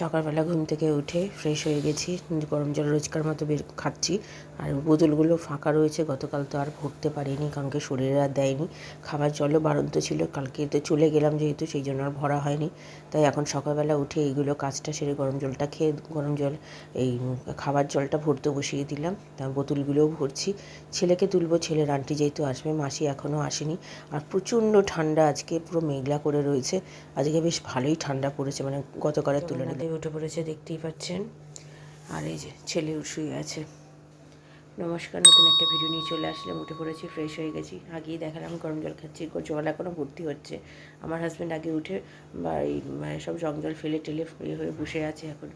সকালবেলা ঘুম থেকে উঠে ফ্রেশ হয়ে গেছি গরম জল রোজকার মতো বের খাচ্ছি। আর বোতলগুলো ফাঁকা রয়েছে গতকাল তো আর ভরতে পারিনি কারণ কি শরীরে আর দেয়নি। খাবার জলও বাড়ন্ত ছিল কালকে তো চলে গেলাম যেহেতু সেই জন্য আর ভরা হয়নি। তাই এখন সকালবেলা উঠে এইগুলো কাজটা সেরে গরম জলটা খেয়ে গরম জল এই খাবার জলটা ভরতে বসিয়ে দিলাম। তার বোতলগুলোও ভরছি। ছেলেকে তুলবো ছেলের আন্টি যেহেতু আসবে মাসি এখনও আসেনি। আর প্রচণ্ড ঠান্ডা আজকে পুরো মেঘলা করে রয়েছে। আজকে বেশ ভালোই ঠান্ডা পড়েছে মানে গতকালের তুলনায়। উঠে পড়েছে দেখতেই পাচ্ছেন। আর এই যে ছেলে শুয়ে আছে। নমস্কার, নতুন একটা ভিডিও নিয়ে চলে আসলাম। উঠে পড়েছি ফ্রেশ হয়ে গেছি। আগেই দেখালাম, গরম জল খাচ্ছি জল এখনও ভর্তি হচ্ছে। আমার হাজব্যান্ড আগে উঠে বা এই মানে সব জং জল ফেলে টেলে ইয়ে হয়ে বসে আছে এখন।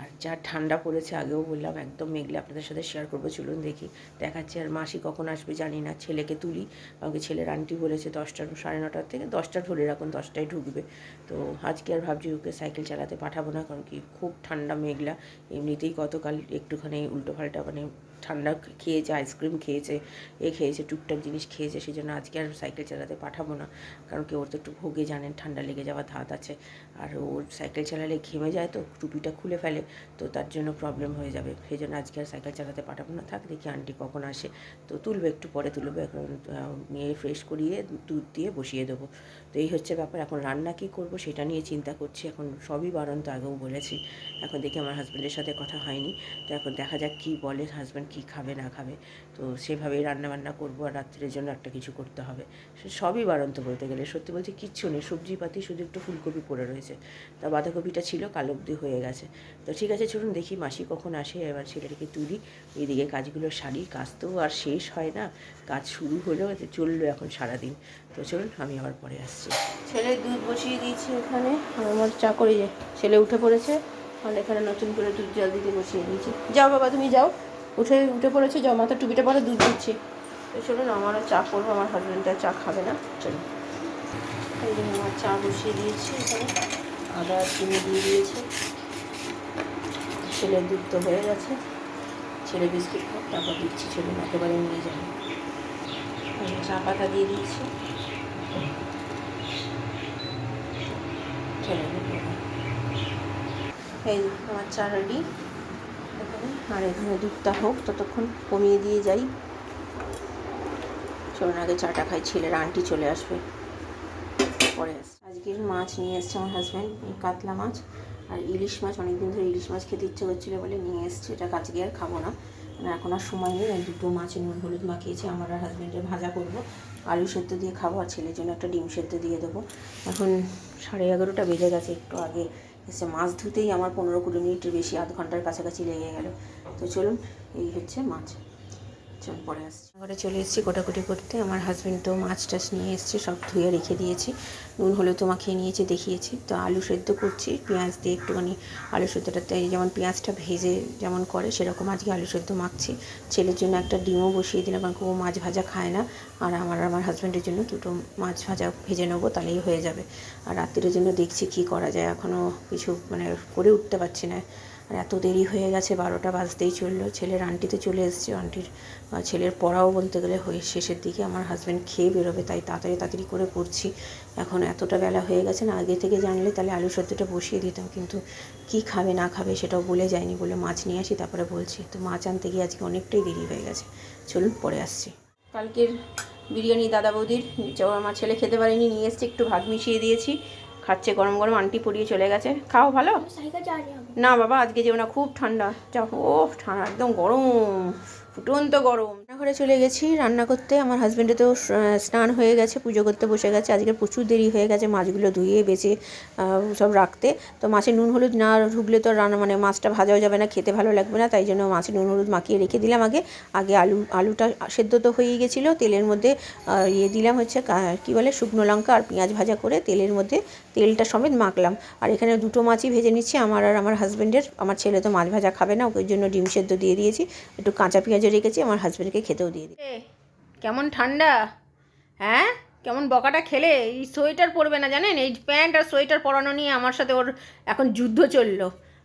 আর যা ঠান্ডা পড়েছে, আগেও বললাম, একদম মেঘলে। আপনাদের সাথে শেয়ার করব, চলুন দেখি। দেখাচ্ছি আর মাসি কখন আসবে জানি না। ছেলেকে তুলি আমাকে ছেলের আন্টি বলেছে দশটার, সাড়ে নটার থেকে দশটা ধরে রাখুন, দশটায় ঢুকবে। তো আজকে আর ভাবছি ওকে সাইকেল চালাতে পাঠাবো না, কারণ কি খুব ঠান্ডা, মেঘলা। এমনিতেই গতকাল একটুখানি উল্টো পাল্টা মানে ঠান্ডা খেয়েছে আইসক্রিম খেয়েছে, এ খেয়েছে, টুকটাক জিনিস খেয়েছে সেই জন্য আজকে আর সাইকেল চালাতে পাঠাবো না। কারণ কি, ওর তো একটু ভোগে জানেন, ঠান্ডা লেগে যাওয়ার ধাত আছে। আর ওর সাইকেল চালালে ঘেমে যায় তো, টুপিটা খুলে ফেলে, তো তার জন্য প্রবলেম হয়ে যাবে। সেই জন্য আজকে আর সাইকেল চালাতে পাঠাবো না, থাক দেখি আন্টি কখন আসে। তো তুলবে একটু পরে, তুলবে এখন নিয়ে ফ্রেশ করিয়ে দুধ দিয়ে বসিয়ে দেবো। তো এই হচ্ছে ব্যাপার, এখন রান্না কী করব সেটা নিয়ে চিন্তা করছি, এখন সবই বারণ তো আগেও বলেছি। এখন দেখি আমার হাজব্যান্ডের সাথে কথা হয়নি। তো এখন দেখা যাক কী বলে হাজব্যান্ড কী খাবে, না খাবে। তো সেভাবেই রান্না বান্না করব আর রাত্রের জন্য একটা কিছু করতে হবে। সবই বারন্ত বলতে গেলে। সত্যি বলছি কিচ্ছু নেই। সবজি পাতি শুধু একটু ফুলকপি পড়ে রয়েছে। তা বাঁধাকপিটা ছিল, কালো অব্দি হয়ে গেছে। তো ঠিক আছে, চলুন দেখি মাসি কখন আসে। এবার ছেলেটাকে তুলি। এইদিকে কাজগুলো সারি। কাজ তো আর শেষ হয় না। কাজ শুরু হলো তো চলল এখন সারাদিন। তো চলুন, আমি আবার পরে আসছি। ছেলে দুধ বসিয়ে দিয়েছি আর আমার চা করে। ছেলে উঠে পড়েছে। আর এখানে নতুন করে দুধ জল দিতে বসিয়ে দিয়েছি। যাও বাবা, তুমি যাও। উঠে উঠে পড়েছে মাথা টুপিটা পরে দুধ দিচ্ছে। তো চলুন আমারও চা করব, আমার হাজব্যান্ডটা চা খাবে না। চলুন এই জন্য আমার চা বসিয়ে দিয়েছি এখানে। আদা, চিনি দিয়ে দিয়েছে। ছেলের দুধ তো হয়ে গেছে। ছেলে বিস্কুট খাক, তারপর দিচ্ছি ছেলে একেবারে নিয়ে যাবে। চা পাতা দিয়ে ছেলে এই আমার চা রেডি আর এখানে দুধটা হোক, ততক্ষণ কমিয়ে দিয়ে যাই। চলুন, আগে চাটা খাই, ছেলের আন্টি চলে আসবে। পরে আজকের মাছ নিয়ে এসছে আমার হাজব্যান্ড কাতলা মাছ। আর ইলিশ মাছ, অনেকদিন ধরে ইলিশ মাছ খেতে ইচ্ছে করছিল বলে নিয়ে এসছে। এটা আজকে আর খাব না। মানে এখন আর সময় নেই দুটো মাছের নুন, হলুদ মাখিয়েছি। আমার আর হাজব্যান্ডের ভাজা করব। আলু সেদ্ধ দিয়ে খাব, আর ছেলের জন্য একটা ডিম সেদ্ধ দিয়ে দেবো। এখন সাড়ে এগারোটা, বেজে গেছে একটু আগে। এসে মাছ ধুতেই আমার পনেরো কুড়ি মিনিটের বেশি, আধ ঘণ্টার কাছাকাছি লেগে গেল। তো চলুন, এই হচ্ছে মাছ। চল পরে আসছি। ঘরে চলে এসেছি কোটাকুটি করতে। আমার হাজব্যান্ড তো মাছ টাছ নিয়ে এসছে, সব ধুয়ে রেখে দিয়েছি। নুন হলেও তো মাখিয়ে নিয়েছি, দেখিয়েছি। তো আলু সেদ্ধ করছি, পেঁয়াজ দিয়ে একটুখানি আলু সেদ্ধটাতে যেমন পেঁয়াজটা ভেজে যেমন করে, সেরকম আজকে আলু সেদ্ধ মাখছি। ছেলের জন্য একটা ডিমও বসিয়ে দিলাম, কারণ ও মাছ ভাজা খায় না। আর আমার আমার হাজব্যান্ডের জন্য দুটো মাছ ভাজা ভেজে নেব, তাহলেই হয়ে যাবে। আর রাত্রির জন্য দেখছি কি করা যায় এখনও কিছু মানে করে উঠতে পারছি না। আর এত দেরি হয়ে গেছে, বারোটা বাজতেই চলল। ছেলের আন্টিতে চলে এসছে। আন্টির ছেলের পড়াও বলতে গেলে হয়ে, শেষের দিকে আমার হাজব্যান্ড খেয়ে বেরোবে, তাই তাড়াতাড়ি তাড়াতাড়ি করে করছি এখন এতটা বেলা হয়ে গেছে না, আগে থেকে জানলে তাহলে আলু সেদ্ধটা বসিয়ে দিতাম, কিন্তু কি খাবে, না খাবে সেটাও বলে যায়নি বলে মাছ নিয়ে আসি, তারপরে বলছি, তো মাছ আনতে গিয়ে আজকে অনেকটাই দেরি হয়ে গেছে। চলুন, পরে আসছি। কালকের বিরিয়ানি দাদা বৌদির আমার ছেলে খেতে পারেনি, নিয়ে এসছে, একটু ভাত মিশিয়ে দিয়েছি। খাচ্ছে গরম গরম আন্টি পরিয়ে চলে গেছে। খাও ভালো? না বাবা আজকে যেও না খুব ঠান্ডা। যা ও ঠান্ডা একদম গরম। ফুটন্ত গরম। রান্নাঘরে চলে গেছি। রান্না করতে আমার হাজব্যান্ডে তো স্নান হয়ে গেছে, পুজো করতে বসে গেছে। আজকে প্রচুর দেরি হয়ে গেছে মাছগুলো ধুয়ে, বেছে সব রাখতে। তো মাছের নুন হলুদ না ঢুকলে তো রান্না মানে মাছটা ভাজাও যাবে না, খেতে ভালো লাগবে না। তাই জন্য মাছের নুন হলুদ মাখিয়ে রেখে দিলাম আগে। আগে আলু, আলুটা সেদ্ধ তো হয়েই গেছিল। তেলের মধ্যে ইয়ে দিলাম হচ্ছে, কা- বলে, শুকনো লঙ্কা আর পেঁয়াজ ভাজা করে তেলের মধ্যে তেলটা সমেত মাখলাম। আর এখানে দুটো মাছই ভেজে নিচ্ছি। আমার আর আমার হাজব্যান্ডের আমার ছেলে তো মাছ ভাজা খাবে না ওই জন্য ডিম সেদ্ধ দিয়ে দিয়েছি। একটু কাঁচা পেঁয়াজও রেখেছি, আমার হাজব্যান্ডকে খেতেও দিয়ে দিই। কেমন ঠান্ডা? হ্যাঁ? কেমন বকাটা খেলে? এই সোয়েটার পরবে না, জানেন? এই প্যান্ট আর সোয়েটার পরানো নিয়ে আমার সাথে ওর এখন যুদ্ধ চলল।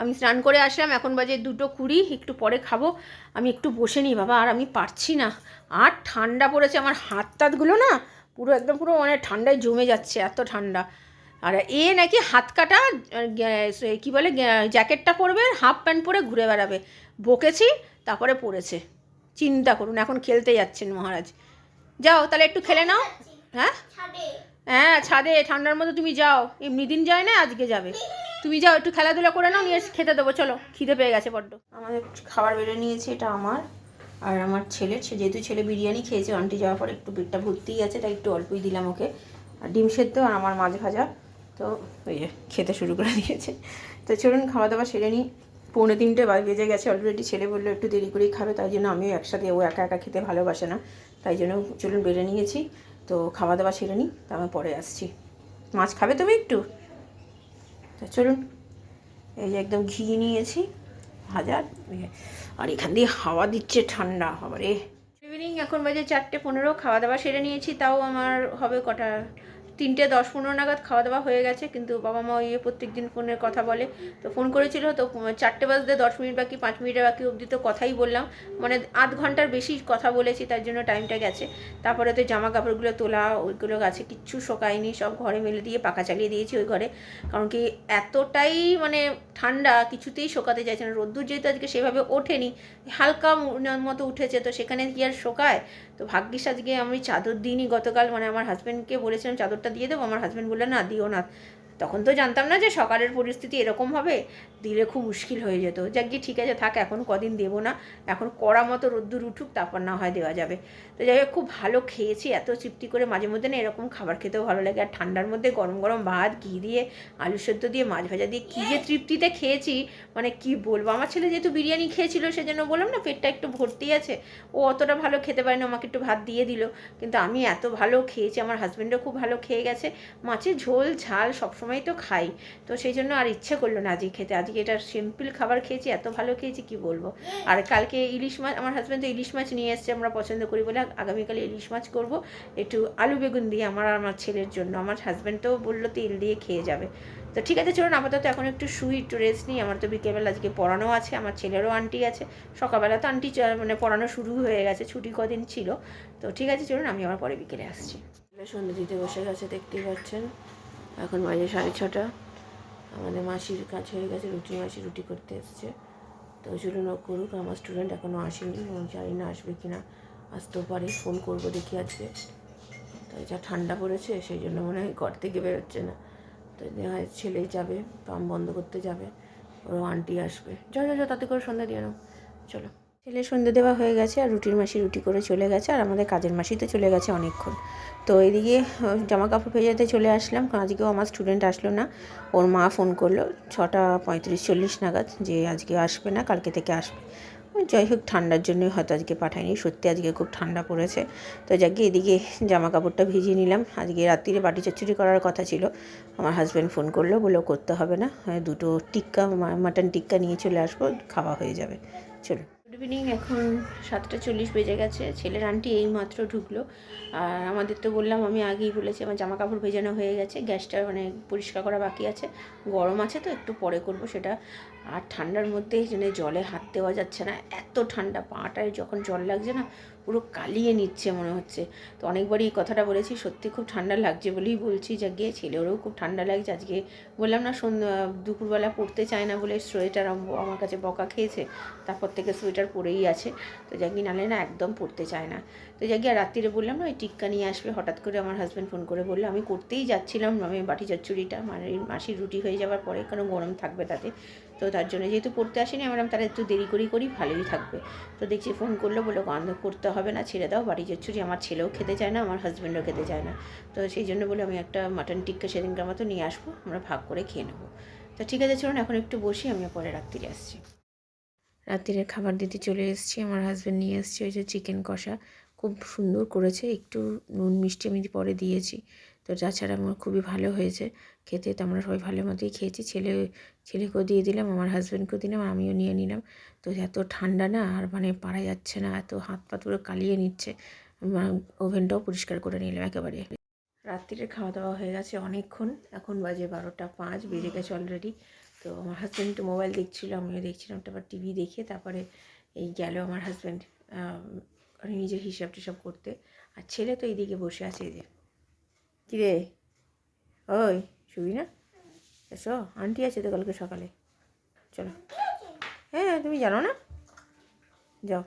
আমি স্নান করে আসলাম, এখন বাজে দুটো কুড়ি, একটু পরে খাব। আমি একটু বসে নিই বাবা, আর আমি পারছি না। আর ঠান্ডা পড়েছে, আমার হাত টাতগুলো না, পুরো একদম পুরো মানে ঠান্ডায় জমে যাচ্ছে, এত ঠান্ডা। আর এ নাকি হাত কাটা কি বলে জ্যাকেটটা পরবে, হাফ প্যান্ট পরে ঘুরে বেড়াবে। বকেছি, তারপরে পড়েছে চিন্তা করুন, এখন খেলতে যাচ্ছেন মহারাজ। যাও, তাহলে একটু খেলে নাও। হ্যাঁ? হ্যাঁ ছাদে, ঠান্ডার মধ্যে তুমি যাও। এমনি দিন যায় না, আজকে যাবে। তুমি যাও, একটু খেলাধুলা করে নাও, নিয়ে খেতে দেবো। চলো, খিদে পেয়ে গেছে বড্ড। আমাদের খাবার বেড়ে নিয়েছে, এটা আমার। আর আমার ছেলের যেহেতু ছেলে বিরিয়ানি খেয়েছে, আন্টি যাওয়ার পর একটু পেটটা ভর্তিই আছে, তাই একটু অল্পই দিলাম ওকে। আর ডিম সেদ্ধ আর আমার মাছ ভাজা। তো ওই খেতে শুরু করে দিয়েছে। তো চলুন, খাওয়া দাওয়া সেরে নিই। পৌনে তিনটে বেজে গেছে অলরেডি ছেলে বলল, একটু দেরি করেই খাবে, তাই জন্য আমিও একসাথে, ও একা একা খেতে ভালোবাসে না। তাই জন্য চলুন বেড়ে নিয়েছি। তো খাওয়া দাওয়া সেরে নিই, তারপর পরে আসছি। মাছ খাবে তুমি একটু? তো চলুন, এই যে একদম ঘি নিয়েছি হাজার আর এখান দিয়ে হাওয়া দিচ্ছে ঠান্ডা, বাবারে। ইভিনিং এখন বাজে চারটে পনেরো, খাওয়া দাওয়া সেরে নিয়েছি, তাও আমার হবে কটা? তিনটে, দশ, পনেরো নাগাদ খাওয়া দাওয়া হয়ে গেছে, কিন্তু বাবা মা ইয়ে প্রত্যেক দিন ফোনের কথা বলে। তো ফোন করেছিল, তো চারটে বাজতে দশ মিনিট বাকি, পাঁচ মিনিটের বাকি অবধি তো কথাই বললাম। মানে আধ ঘণ্টার বেশি কথা বলেছি, তার জন্য টাইমটা গেছে। তারপরে তো জামা কাপড়গুলো তোলা, ওইগুলো গাছে কিচ্ছু শোকায়নি, সব ঘরে মেলে দিয়ে পাখা চালিয়ে দিয়েছি ওই ঘরে। কারণ কি এতটাই মানে ঠান্ডা, কিছুতেই শোকাতে চাইছে না। রোদ্দুর যেহেতু আজকে সেভাবে ওঠেনি, হালকা মতো উঠেছে, তো সেখানে কি আর শোকায়? তো ভাগ্যিস আজকে আমি চাদর দিইনি। গতকাল মানে আমার হাজব্যান্ডকে বলেছিলাম, চাদরটা দিয়ে দেবো? আমার হাজব্যান্ড বলল, না, দিও না। তখন তো জানতাম না যে সকালের পরিস্থিতি এরকম হবে। দিলে খুব মুশকিল হয়ে যেত। যাক গিয়ে ঠিক আছে, থাক, এখন কদিন দেবো না। এখন কড়া মতো রোদ্দুর উঠুক, তারপর না হয় দেওয়া যাবে। তো যাই হোক, খুব ভালো খেয়েছি, এত তৃপ্তি করে মাঝে মধ্যে না এরকম খাবার খেতেও ভালো লাগে। আর ঠান্ডার মধ্যে গরম গরম ভাত, ঘি দিয়ে আলু সেদ্ধ দিয়ে, মাছ ভাজা দিয়ে কী যে তৃপ্তিতে খেয়েছি। মানে কি বলব? আমার ছেলে যেহেতু বিরিয়ানি খেয়েছিল, সেজন্য বললাম না, পেটটা একটু ভর্তি আছে। ও অতটা ভালো খেতে পারে না আমাকে একটু ভাত দিয়ে দিল। কিন্তু আমি এত ভালো খেয়েছি, আমার হাজব্যান্ডও খুব ভালো খেয়ে গেছে। মাছের ঝোল, ঝাল সবসময় তো খাই। তো সেই জন্য আর ইচ্ছে করল না আজকে খেতে। আজকে এটা সিম্পল খাবার খেয়েছি, এত ভালো খেয়েছি কি বলব? আর কালকে ইলিশ মাছ, আমার হাজব্যান্ড তো ইলিশ মাছ নিয়ে এসছে, আমরা পছন্দ করি বলে আগামীকাল ইলিশ মাছ করব। একটু আলু বেগুন দিয়ে আমার আর আমার ছেলের জন্য। আমার হাজব্যান্ড তো বলল তেল দিয়ে খেয়ে যাবে। তো ঠিক আছে, চলুন আপাতত এখন একটু শুই, একটু রেস্ট নিই। আমার তো বিকেলবেলা আজকে পড়ানো আছে, আমার ছেলেরও আন্টি আছে। সকালবেলা তো আন্টি মানে পড়ানো শুরু হয়ে গেছে, ছুটি কদিন ছিল। তো ঠিক আছে, চলুন আমি আবার পরে বিকেলে আসছি। সন্ধ্যে দিতে বসে গেছে, দেখতেই পাচ্ছেন। এখন বাজে সাড়ে ছটা। আমাদের মাসির কাজ হয়ে গেছে, রুটি মাসি রুটি করতে এসছে। তো চলুন ও করুক, আমার স্টুডেন্ট এখনও আসেনি, ও জানি না আসবে কি না। আসতেও পারে ফোন করব দেখি আজকে। তো যা ঠান্ডা পড়েছে, সেই জন্য মনে হয় ঘর থেকে বেরোচ্ছে না। তো যায় ছেলে যাবে, পাম্প বন্ধ করতে যাবে ওরও আন্টি আসবে। যা যা তাতে করে সন্ধ্যা দিয়ে নাও। চলো। ছেলে সন্ধ্যে দেওয়া হয়ে গেছে আর রুটির মাসি রুটি করে চলে গেছে আর আমাদের কাজের মাসি তো চলে গেছে অনেকক্ষণ। তো এদিকে জামা কাপড় ভেজাতে চলে আসলাম। আজকেও আমার স্টুডেন্ট আসলো না। ওর মা ফোন করল ছটা পঁয়ত্রিশ চল্লিশ নাগাদ যে আজকে আসবে না কালকে থেকে আসবে। যাই হোক ঠান্ডার জন্যই হয়তো আজকে পাঠায়নি। সত্যি আজকে খুব ঠান্ডা পড়েছে। তো যাকে এদিকে জামা কাপড়টা ভিজিয়ে নিলাম। আজকে রাত্রিরে বাটি চচ্চড়ি করার কথা ছিল। আমার হাজব্যান্ড ফোন করল বলল করতে হবে না। হ্যাঁ, দুটো টিক্কা মাটন টিক্কা নিয়ে চলে আসব। খাওয়া হয়ে যাবে। চলো গুড ইভিনিং এখন সাতটা চল্লিশ বেজে গেছে। ছেলের আন্টি এই মাত্র ঢুকলো। আর আমাদের তো বললাম, আমি আগেই বলেছি, আমার জামা কাপড় ভেজানো হয়ে গেছে। গ্যাসটা মানে পরিষ্কার করা বাকি আছে। গরম আছে তো, একটু পরে করব সেটা। আর ঠান্ডার মধ্যে মানে জলে হাত দেওয়া যাচ্ছে না, এত ঠান্ডা পাটায় যখন জল লাগছে না, পুরো কালিয়ে নিচ্ছে মনে হচ্ছে। তো অনেকবারই এই কথাটা বলেছি, সত্যি খুব ঠান্ডা লাগছে বলেই বলছি যে গিয়ে ছেলেরও খুব ঠান্ডা লাগছে। আজকে বললাম না, সন্ধ্যা, দুপুরবেলা পড়তে চায় না বলে সোয়েটার আমার কাছে বকা খেয়েছে, তারপর থেকে সোয়েটার পরেই আছে। তো জাগি নালে না একদম পড়তে চায় না। তো জাগি আর রাত্রিরে বললাম না, ওই টিক্কা নিয়ে আসবে, হঠাৎ করে আমার হাজব্যান্ড ফোন করে বলল, আমি করতেই যাচ্ছিলাম, আমি বাটি চচ্চড়িটা মানে মাসির রুটি হয়ে যাওয়ার পরে, কারণ গরম থাকবে তাতে। তো তার জন্য যেহেতু পড়তে আসেনি, আমি বললাম তাহলে একটু দেরি করেই করি, ভালোই থাকবে। তো দেখছি ফোন করল, বলল, গন্ধ করতে হবে না, ছেড়ে দাও, বাড়ি যাচ্ছ যে আমার ছেলেও খেতে চায় না, আমার হাজব্যান্ডও খেতে চায় না। তো সেই জন্য বলে আমি একটা মাটন টিক্কা সেদিনকার মতো নিয়ে আসব, আমরা ভাগ করে খেয়ে নেব। তো ঠিক আছে, চলুন, এখন একটু বসি আমি পরে রাত্রিরে আসছি। রাত্রিরে খাবার দিতে চলে এসেছি, আমার হাজব্যান্ড নিয়ে এসেছে ওই যে চিকেন কষা, খুব সুন্দর করেছে, একটু নুন মিষ্টি আমি পরে দিয়েছি। তো তাছাড়া আমার খুবই ভালো হয়েছে। খেতে তো আমরা সবাই ভালো মতোই খেয়েছি। ছেলে, ছেলেকেও দিয়ে দিলাম, আমার হাজব্যান্ডকেও দিলাম, আমিও নিয়ে নিলাম। তো এত ঠান্ডা না, আর মানে পারা যাচ্ছে না, এত হাত পা পুরো কালিয়ে নিচ্ছে। ওভেনটাও পরিষ্কার করে নিলাম একেবারে। রাত্রিরে খাওয়া দাওয়া হয়ে গেছে অনেকক্ষণ। এখন বাজে বারোটা পাঁচ, বেজে গেছে অলরেডি তো আমার হাজব্যান্ড একটু মোবাইল দেখছিল, আমিও দেখছিলাম, তারপর টিভি দেখে তারপরে এই গেল আমার হাজব্যান্ড নিজের হিসাব টিসাব করতে। আর ছেলে তো এইদিকে বসে আছে যে। কিরে? ওই, শুবি না? এসো, আন্টি আছে তো কালকে সকালে। চলো। হ্যাঁ তুমি জানো না? যাও,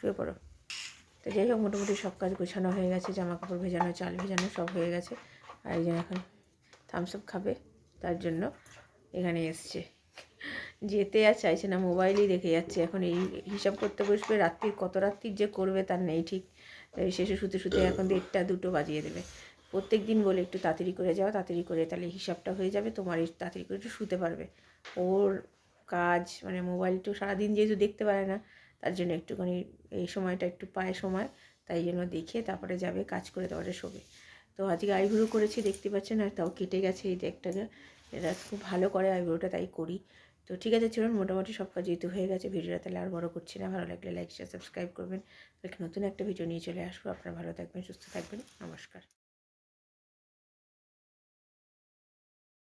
শুয়ে পড়ো। তো যাই হোক, মোটামুটি সব কাজ গোছানো হয়ে গেছে জামা কাপড় ভেজানো, চাল ভেজানো সব হয়ে গেছে। আর একজন এখন থামস আপ খাবে, তার জন্য এখানে এসছে। যেতে আর চাইছে না, মোবাইলই দেখে যাচ্ছে। এখন এই হিসাব করতে বসবে, রাত্রির কত রাত্রির যে করবে তার নেই ঠিক। শেষে শুতে শুতে এখন দেড়টা দুটো বাজিয়ে দেবে। প্রত্যেক দিন বলে একটু তাড়াতাড়ি করে যাও, তাড়াতাড়ি করে তাহলে হিসাবটা হয়ে যাবে, তোমার তাড়াতাড়ি করে একটু শুতে পারবে। ওর কাজ মানে মোবাইল তো সারাদিন যেহেতু দেখতে পারে না, তার জন্য একটুখানি এই সময়টা একটু পায় সময়, তাই জন্য দেখে তারপরে যাবে, কাজ করে তারপরে শোবে। তো আজকে আইব্রো করেছি, দেখতে পাচ্ছেন, আর তাও কেটে গেছে এই দেখটাকে এটা খুব ভালো করে আইব্রোটা তাই করি। তো ঠিক আছে, চলুন, মোটামুটি সব কাজ যেহেতু হয়ে গেছে, ভিডিওটা তাহলে আর বড় করছি না, ভালো লাগলে লাইক শেয়ার সাবস্ক্রাইব করবেন। কালকে নতুন একটা ভিডিও নিয়ে চলে আসব। আপনারা ভালো থাকবেন, সুস্থ থাকবেন, নমস্কার।